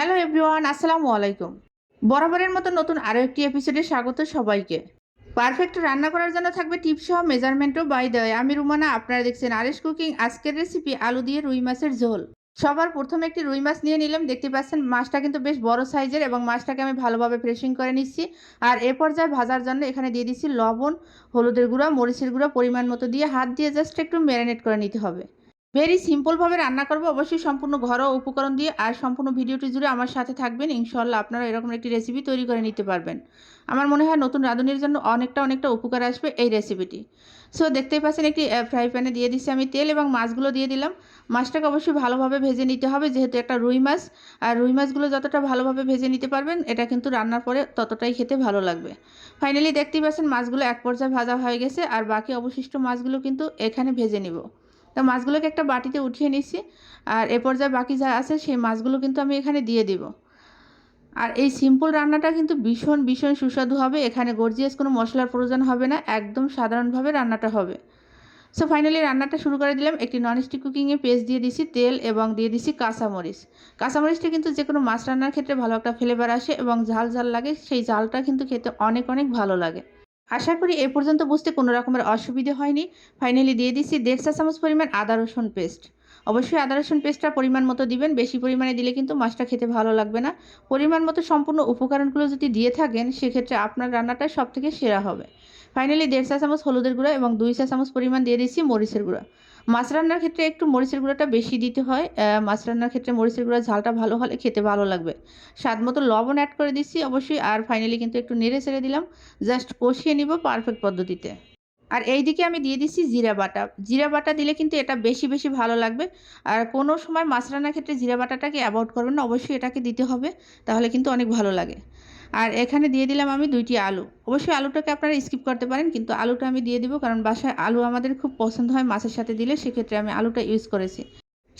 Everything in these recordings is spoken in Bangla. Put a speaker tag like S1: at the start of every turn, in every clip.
S1: হ্যালো এভরিওয়ান, আসসালামু আলাইকুম। বরাবরের মতো নতুন আরও একটি এপিসোডে স্বাগত সবাইকে। পারফেক্ট রান্না করার জন্য থাকবে টিপস সহ মেজারমেন্টও বাই দেয় আমি রুমানা, আপনারা দেখছেন আরেস কুকিং আজকের রেসিপি আলু দিয়ে রুই মাছের ঝোল। সবার প্রথমে একটি রুই মাছ নিয়ে নিলাম। দেখতে পাচ্ছেন মাছটা কিন্তু বেশ বড় সাইজের এবং মাছটাকে আমি ভালোভাবে ফ্রেশিং করে নিচ্ছি। আর এ পর্যায়ে ভাজার জন্য এখানে দিয়ে দিচ্ছি লবণ, হলুদের গুঁড়া, মরিচের গুঁড়া পরিমাণ মতো দিয়ে হাত দিয়ে জাস্ট একটু ম্যারিনেট করে নিতে হবে। ভেরি সিম্পলভাবে রান্না করব। অবশ্যই সম্পূর্ণ ঘরোয়া উপকরণ দিয়ে আর সম্পূর্ণ ভিডিওটি জুড়ে আমার সাথে থাকবেন। ইনশাল্লাহ আপনারা এরকম একটি রেসিপি তৈরি করে নিতে পারবেন। আমার মনে হয় নতুন রাঁধুনির জন্য অনেকটা অনেকটা উপকার আসবে এই রেসিপিটি সো দেখতেই পাচ্ছেন একটি ফ্রাই প্যানে দিয়ে দিচ্ছি আমি তেল এবং মাছগুলো দিয়ে দিলাম। মাছটাকে অবশ্যই ভালোভাবে ভেজে নিতে হবে। যেহেতু একটা রুই মাছ, আর রুই মাছগুলো যতটা ভালোভাবে ভেজে নিতে পারবেন, এটা কিন্তু রান্নার পরে ততটাই খেতে ভালো লাগবে। ফাইনালি দেখতেই পাচ্ছেন মাছগুলো এক পর্যায়ে ভাজা হয়ে গেছে। আর বাকি অবশিষ্ট মাছগুলো কিন্তু এখানে ভেজে নিব। তো মাছগুলোকে একটা বাটিতে উঠিয়ে নিচ্ছি। আর এ পর্যায়ে বাকি যা আছে সেই মাছগুলো কিন্তু আমি এখানে দিয়ে দিব। আর এই সিম্পল রান্নাটা কিন্তু ভীষণ ভীষণ সুস্বাদু হবে। এখানে গর্জিয়াস কোনো মশলার প্রয়োজন হবে না। একদম সাধারণভাবে রান্নাটা হবে। সো ফাইনালি রান্নাটা শুরু করে দিলাম। একটি ননস্টিক কুকিংয়ে পেস্ট দিয়ে দিছি তেল এবং দিয়ে দিছি কাঁচামরিচ। কাঁচামরিচটা কিন্তু যে কোনো মাছ রান্নার ক্ষেত্রে ভালো একটা ফ্লেভার আসে এবং ঝাল ঝাল লাগে। সেই ঝালটা কিন্তু খেতে অনেক অনেক ভালো লাগে। আশা করি এ পর্যন্ত বুঝতে কোনো রকমের অসুবিধে হয়নি। ফাইনালি দিয়ে দিচ্ছি, দেড় চা চামচ পরিমাণ আদা রসুন পেস্ট অবশ্যই আদা, রসুন পেস্টটা পরিমাণ মতো দিবেন। বেশি পরিমাণে দিলে কিন্তু মাছটা খেতে ভালো লাগবে না। পরিমাণ মতো সম্পূর্ণ উপকরণগুলো যদি দিয়ে থাকেন, সেক্ষেত্রে আপনার রান্নাটা সব থেকে সেরা হবে। ফাইনালি দেড় চা চামচ হলুদের গুঁড়া এবং দুই চা চামচ পরিমাণ দিয়ে দিচ্ছি মরিচের গুঁড়া। মাছ রান্নার ক্ষেত্রে একটু মরিচের গুঁড়াটা বেশি দিতে হয়। মাছ রান্নার ক্ষেত্রে মরিচের গুঁড়া ঝালটা ভালো হলে খেতে ভালো লাগবে। স্বাদ মতো লবণ অ্যাড করে দিচ্ছি অবশ্যই। আর ফাইনালি কিন্তু একটু নেড়ে ছেড়ে দিলাম। জাস্ট কষিয়ে নিব পারফেক্ট পদ্ধতিতে। আর এই দিকে আমি দিয়ে দিচ্ছি জিরা বাটা। জিরা বাটা দিলে কিন্তু এটা বেশি বেশি ভালো লাগবে। আর কোনো সময় মাছ রান্নার ক্ষেত্রে জিরা বাটাটাকে অ্যাভয়েড করবেন না, অবশ্যই এটাকে দিতে হবে, তাহলে কিন্তু অনেক ভালো লাগে। আর এখানে দিয়ে দিলাম আমি দুইটি আলু। অবশ্যই আলুটাকে আপনারা স্কিপ করতে পারেন, কিন্তু আলুটা আমি দিয়ে দিব, কারণ বাসায় আলু আমাদের খুব পছন্দ হয় মাছের সাথে দিলে, সেক্ষেত্রে আমি আলুটা ইউজ করেছি।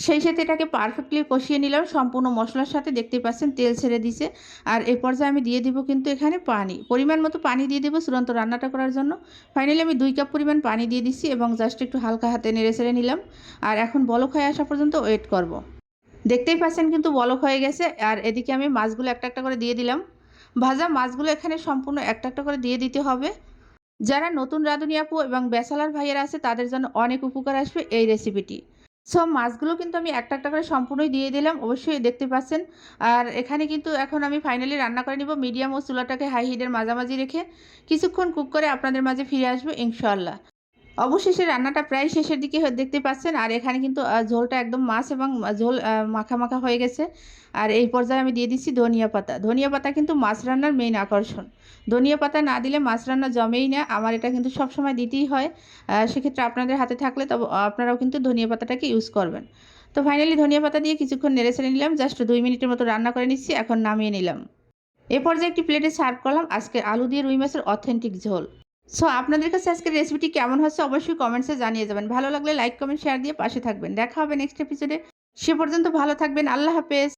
S1: সেই সাথে এটাকে পারফেক্টলি কষিয়ে নিলাম। সম্পূর্ণ মশলার সাথে দেখতেই পাচ্ছেন তেল ছেড়ে দিছে। আর এ পর্যায়ে আমি দিয়ে দিব কিন্তু এখানে পানি। পরিমাণ মতো পানি দিয়ে দেবো চূড়ান্ত রান্নাটা করার জন্য। ফাইনালি আমি দুই কাপ পরিমাণ পানি দিয়ে দিচ্ছি এবং জাস্ট একটু হালকা হাতে নেড়ে ছেড়ে নিলাম। আর এখন বলক হয়ে আসা পর্যন্ত ওয়েট করব। দেখতেই পাচ্ছেন কিন্তু বলক হয়ে গেছে। আর এদিকে আমি মাছগুলো একটা একটা করে দিয়ে দিলাম। ভাজা মাছগুলো এখানে সম্পূর্ণ একটা একটা করে দিয়ে দিতে হবে। যারা নতুন রাঁধুনি আপু এবং বেসালার ভাইয়েরা আছে, তাদের জন্য অনেক উপকার আসবে এই রেসিপিটি সব মাছগুলো কিন্তু আমি একটা একটা করে সম্পূর্ণই দিয়ে দিলাম, অবশ্যই দেখতে পাচ্ছেন। আর এখানে কিন্তু এখন আমি ফাইনালি রান্না করে নিব মিডিয়াম ও চুলাটাকে হাই হিটের মাঝামাঝি রেখে। কিছুক্ষণ কুক করে আপনাদের মাঝে ফিরে আসব ইনশাল্লাহ অবশেষে রান্নাটা প্রায় শেষের দিকে দেখতে পাচ্ছেন। আর এখানে কিন্তু ঝোলটা একদম মাছ এবং ঝোল মাখা মাখা হয়ে গেছে। আর এই পর্যায়ে আমি দিয়ে দিচ্ছি ধনিয়া পাতা। ধনিয়া পাতা কিন্তু মাছ রান্নার মেইন আকর্ষণ। ধনিয়া পাতা না দিলে মাছ রান্না জমেই না। আমার এটা কিন্তু সব সময় দিতেই হয়। সেক্ষেত্রে আপনাদের হাতে থাকলে তবে, আপনারাও কিন্তু ধনিয়া পাতাটাকে ইউজ করবেন। তো ফাইনালি ধনিয়া পাতা দিয়ে কিছুক্ষণ নেড়ে ছেড়ে নিলাম। জাস্ট দুই মিনিটের মতো রান্না করে নিচ্ছি। এখন নামিয়ে নিলাম। এ পর্যায়ে একটি প্লেটে সার্ভ করলাম। আজকে আলু দিয়ে রুই মাছের অথেন্টিক ঝোল। সো আপনাদের কাছে আজকের রেসিপিটি কেমন হচ্ছে অবশ্যই কমেন্টসে জানিয়ে যাবেন ভালো লাগলে লাইক কমেন্ট শেয়ার দিয়ে পাশে থাকবেন। দেখা হবে নেক্সট এপিসোডে সে পর্যন্ত ভালো থাকবেন। আল্লাহ হাফেজ।